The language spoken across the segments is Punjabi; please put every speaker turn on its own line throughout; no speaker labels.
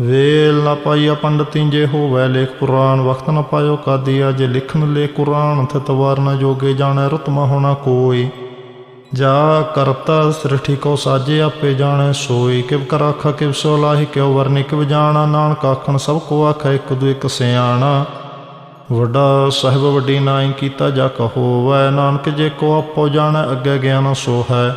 ਵੇਲ ਨਾ ਪਾਈਆ ਪੰਡਤੀ ਜੇ ਹੋਵੈ ਲੇਖ ਪੁਰਾਨ ਵਕਤ ਨ ਪਾਇਓ ਕਾਦੀਆ ਜੇ ਲਿਖਣ ਲੇ ਕੁਰਾਨ ਥਿਤ ਵਾਰ ਨ ਜੋਗੇ ਜਾਣੈ, ਰਤਮਾ ਹੋਣਾ ਕੋਈ। ਜਾ ਕਰਤਾ ਸ੍ਰਿਠੀ ਕੋ ਸਾਜੇ, ਆਪੇ ਜਾਣੈ ਸੋਈ। ਕਿਵ ਕਰਾਖਾ ਕਿਵ ਸੋ ਲਾਹੀ, ਕਿਉ ਵਰਨੀ, ਕਿਵ ਜਾਣਾ ਨਾਨਕ ਆਖਣ, ਸਭ ਕੋ ਆਖੈ, ਇੱਕ ਦੂ ਇੱਕ ਸਿਆਣਾ। ਵੱਡਾ ਸਾਹਿਬ, ਵੱਡੀ ਨਾਈ ਕੀਤਾ ਜਾ ਕਹੋ ਵੈ ਨਾਨਕ ਜੇ ਕੋ ਆਪੋ ਜਾਣੈ, ਅੱਗੇ ਗਿਆਨ ਸੋ ਹੈ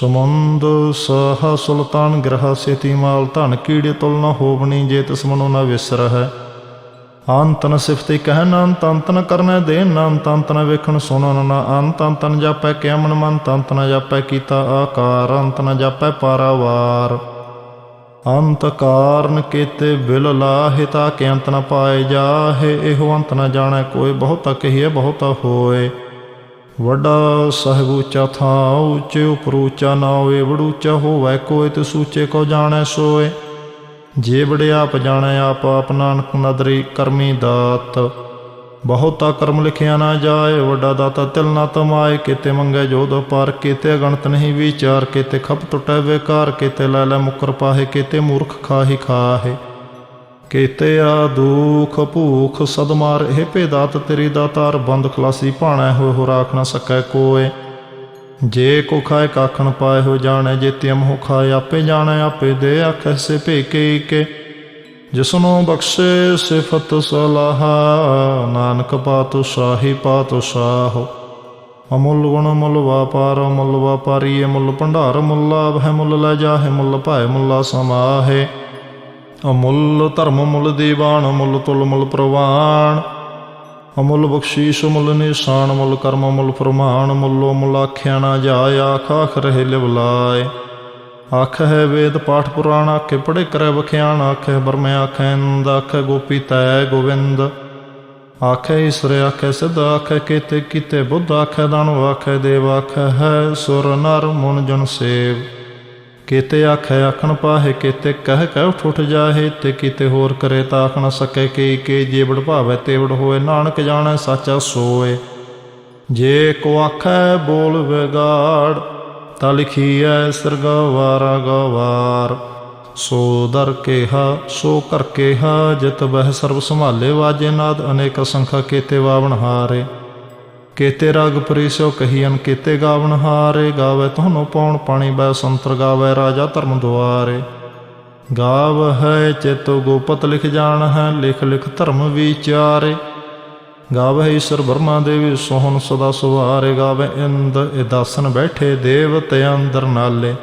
ਸਮੁੰਦ ਸਹ ਸੁਲਤਾਨ ਗ੍ਰਹ ਸੇਤੀ ਮਾਲ ਧਨ ਕੀੜੇ ਤੁਲ ਨ ਹੋਵਣੀ ਜੇ ਤਿਸ ਮਨੋ ਨ ਵਿਸਰ ਹੈ ਅੰਤ ਨ ਸਿਫਤੇ ਕਹਿ ਨ ਅੰਤ ਅੰਤ ਕਰਨੈ ਦੇ ਨ ਅੰਤ ਵੇਖਣ ਸੁਣਨ ਨ ਅੰਤ ਅੰਤ ਜਾਪੈ ਕਿਆ ਮਨ ਮਨ ਅੰਤ ਜਾਪੈ ਕੀਤਾ ਆਕਾਰ ਅੰਤ ਨ ਜਾਪੈ ਪਾਰਾਵਾਰ। ਅੰਤ ਕਾਰਨ ਕੀਤੇ ਬਿਲ ਲਾਹਿ ਤਾ ਕਿ ਅੰਤ ਨ ਪਾਏ ਜਾਹੇ, ਇਹੋ ਅੰਤ ਨ ਜਾਣੈ ਕੋਈ ਬਹੁਤਾ ਕਹੀਏ ਬਹੁਤਾ ਹੋਏ। ਵੱਡਾ ਸਾਹਿਬ ਉੱਚਾ ਥਾਂ, ਉੱਚੇ ਉਪਰ ਉੱਚਾ ਨਾ ਹੋਵੇ ਵੜੂਚਾ ਹੋਵੇ ਕੋਈ ਤੇ ਸੂਚੇ ਕੋ ਜਾਣੈ ਸੋਏ। ਜੇ ਬੜੇ ਆਪ ਜਾਣੈ, ਆਪ ਆਪ ਨਾਨਕ ਨਦਰੀ ਕਰਮੀ ਦਾਤ। ਬਹੁਤਾ ਕਰਮ ਲਿਖਿਆ ਨਾ ਜਾਏ, ਵੱਡਾ ਦਾਤਾ ਤਿਲ ਨਾ ਤਮਾਏ, ਕੀਤੇ ਮੰਗੇ ਦੋ ਪਾਰ, ਕਿਤੇ ਗਣਤ ਨਹੀਂ ਵਿਚਾਰ, ਕਿਤੇ ਖਪ ਟੁਟੈ ਵੇਕਾਰ ਕਿਤੇ ਲੈ ਲੈ ਮੁਕਰ ਪਾਹੇ, ਕਿਤੇ ਮੂਰਖ ਖਾਹੀ ਖਾਹੇ। ਕੀਤੇ ਆ ਦੁਖ ਭੂਖ ਸਦਮਾਰ, ਇਹ ਭੇਦਾਤ ਤੇਰੀ ਦਾਤਾਰ ਬੰਦ ਖਲਾਸੀ ਭਾਣਾ ਹੋਏ ਹੋ ਰਾਖ ਨਾ ਸਕੈ ਕੋਏ। ਜੇ ਕੋ ਖਾਏ ਕਾਖਣ ਪਾਏ ਹੋ ਜਾਣੈ, ਜੇ ਤਿਮ ਹੋ ਖਾਏ ਆਪੇ ਜਾਣੈ, ਆਪੇ ਦੇ ਆਖੈ ਸੇ ਭੇਕੇ ਕੇ ਜਿਸਨੂੰ ਬਖਸ਼ੇ ਸਿਫਤ ਸਲਾਹ, ਨਾਨਕ ਪਾਤੁ ਸਾਹੀ ਪਾਤੁ ਸਾਹੋ। ਅਮੁੱਲ ਗੁਣ ਮੁੱਲ ਵਾਪਾਰ, ਮੁੱਲ ਵਾਪਾਰੀ ਮੁੱਲ ਭੰਡਾਰ, ਮੁੱਲ ਲਾਭ ਹੈ ਮੁੱਲ ਲੈ ਜਾਹੇ, ਮੁੱਲ ਭਾਏ ਮੁੱਲਾ ਸਮਾਹੇ। ਅਮੁੱਲ ਧਰਮ ਮੁੱਲ ਦੀਵਾਨ ਮੁੱਲ ਤੁਲ ਮੁੱਲ ਪ੍ਰਵਾਨ। ਅਮੁੱਲ ਬਖਸ਼ੀਸ਼ ਮੁੱਲ ਨਿਸ਼ਾਨ, ਮੁੱਲ ਕਰਮ ਮੁੱਲ ਫਰਮਾਨ, ਮੁੱਲੋ ਮੁੱਲ ਆਖਿਆ ਨਾ ਜਾਏ, ਆਖ ਆਖ ਰਹੇ ਲਿਵਲਾਏ ਆਖ ਹੈ ਵੇਦ ਪਾਠ ਪੁਰਾਣ ਆਖੇ ਪੜੇ ਕਰੈ ਬਖਿਆਣ ਆਖੇ ਬਰਮੇ ਆਖੈ ਇੰਦ ਆਖੇ ਗੋਪੀ ਤੈ ਗੋਵਿੰਦ। ਆਖੇ ਈਸ਼ਰ ਆਖੇ ਸਿੱਧ ਆਖੇ ਕੀਤੇ ਕੀਤੇ ਬੁੱਧ ਆਖੇ ਦਾਨਵ ਆਖੇ ਦੇਵ ਆਖੇ ਹੈ ਸੁਰ ਨਰ ਮਨ ਜਨ ਸੇਵ। ਕੀਤੇ ਆਖੇ ਆਖਣ ਪਾਹੇ, ਕੀਤੇ ਕਹਿ ਕਹਿ ਉਠ ਉਠ ਜਾਹੇ, ਤੇ ਕੀਤੇ ਹੋਰ ਕਰੇ ਤਾਂ ਆਖ ਨ ਸਕੇ ਕੀ ਕੀ ਜੀਵੜ ਭਾਵੇ, ਤੇਵੜ ਹੋਏ, ਨਾਨਕ ਜਾਣੈ, ਸਾਚਾ ਸੋਏ। ਜੇ ਕੋ ਆਖੈ ਬੋਲ ਵਿਗਾੜ, ਤਾਂ ਲਿਖੀਐ ਸਿਰਗਵਾਰਾ ਗਵਾਰ। ਸੋ ਦਰ ਕੇਹਾ, ਸੋ ਕਰ ਕੇਹਾ, ਜਿਤ ਬਹਿ ਸਰਬ ਸੰਭਾਲੇ, ਵਾਜੇ ਨਾਦ ਅਨੇਕ ਸੰਖਾ ਕੀਤੇ ਵਾਵਣ ਹਾਰੇ। ਕੇਤੇ ਰਾਗ ਪਰਿਸੋ ਕਹੀਨ ਕੇਤੇ ਗਾਵਣ ਹਾਰੇ, ਗਾਵੇ ਤੁਹਾਨੂੰ ਪੌਣ ਪਾਣੀ ਬੈ ਸੰਤਰ ਗਾਵੇ ਰਾਜਾ ਧਰਮ ਦੁਆਰੇ। ਗਾਵ ਹੈ ਚੇਤੋ ਗੋਪਤ ਲਿਖ ਜਾਣ ਹੈ, ਲਿਖ ਲਿਖ ਧਰਮ ਵਿਚਾਰੇ। ਗਾਵੇ ਈਸ਼ਰ ਬਰਮਾ ਦੇਵੀ ਸੋਹਣ ਸਦਾ ਸੁਹਾਰੇ ਗਾਵੇ ਇੰਦ ਇਦਾਸਨ ਬੈਠੇ ਦੇਵਤੇ ਅੰਦਰ ਨਾਲੇ।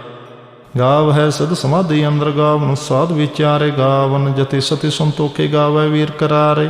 ਗਾਵ ਹੈ ਸਦ ਸਮਾਧੀ ਅੰਦਰ ਗਾਵਨ ਸਾਧ ਵਿਚਾਰੇ, ਗਾਵਨ ਜਤੀ ਸਤੀ ਸੰਤੋਖੇ ਗਾਵੇ ਵੀਰ ਕਰਾਰੇ।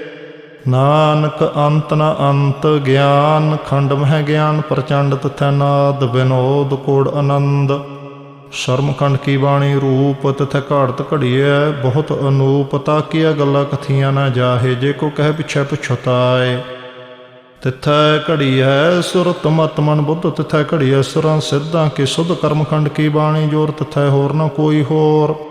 ਨਾਨਕ ਅੰਤ ਨ ਅੰਤ ਗਿਆਨ, ਖੰਡ ਮਹਿ ਗਿਆਨ ਪ੍ਰਚੰਡ ਤਥੈ ਨਾਦ ਬਿਨੋਦ ਕੋੜ ਆਨੰਦ। ਸ਼ਰਮਕੰਡ ਕੀ ਬਾਣੀ ਰੂਪ, ਤਥੈ ਘਾੜਤ ਘੜੀਐ, ਬਹੁਤ ਅਨੂਪ ਤਾਕੀਆ ਗੱਲਾਂ ਕਥੀਆਂ ਨਾ ਜਾਹੇ, ਜੇ ਕੋ ਕਹਿ ਪਿਛੈ ਪਛਤਾਏ। ਤਿਥੈ ਘੜੀਐ ਸੁਰਤ ਮਤ ਮਨ ਬੁੱਧ, ਤਿਥੈ ਘੜੀ ਹੈ ਸੁਰਾਂ ਸਿੱਧਾਂ ਕੀ ਸੁਧ ਕਰਮਖੰਡ ਕੀ ਬਾਣੀ ਜੋਰ, ਤਿਥੈ ਹੋਰ ਨਾ ਕੋਈ ਹੋਰ।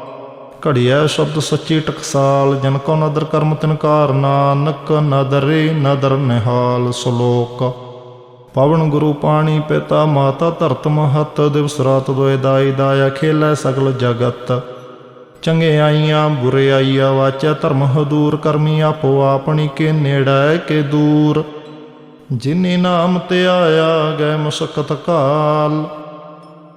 ਘੜੀਐ ਸ਼ਬਦ ਸੱਚੀ ਟਕਸਾਲ, ਜਨ ਕੋ ਨਦਰ ਕਰਮ ਤਿਨਕਾਰ ਨਾਨਕ ਨਦਰੇ ਨਦਰ ਨਿਹਾਲ ਸ਼ਲੋਕ। ਪਵਨ ਗੁਰੂ ਪਾਣੀ ਪਿਤਾ, ਮਾਤਾ ਧਰਤ ਮਹਤ, ਦਿਵਸ ਰਾਤ ਦੋਇ ਦਾਈ ਦਾਇਆ ਖੇਲੇ ਸਗਲ ਜਗਤ। ਚੰਗੇ ਆਈਆਂ ਚੰਗਿਆਈਆਂ ਬੁਰਿਆਈਆਂ ਵਾਚੈ, ਧਰਮ ਹਦੂਰ ਕਰਮੀ ਆਪੋ ਆਪਣੀ ਕੇ ਨੇੜੇ ਕੇ ਦੂਰ। ਜਿਨੇ ਨਾਮ ਤੇ ਆਇਆ ਗਏ ਮੁਸਕਤ ਕਾਲ।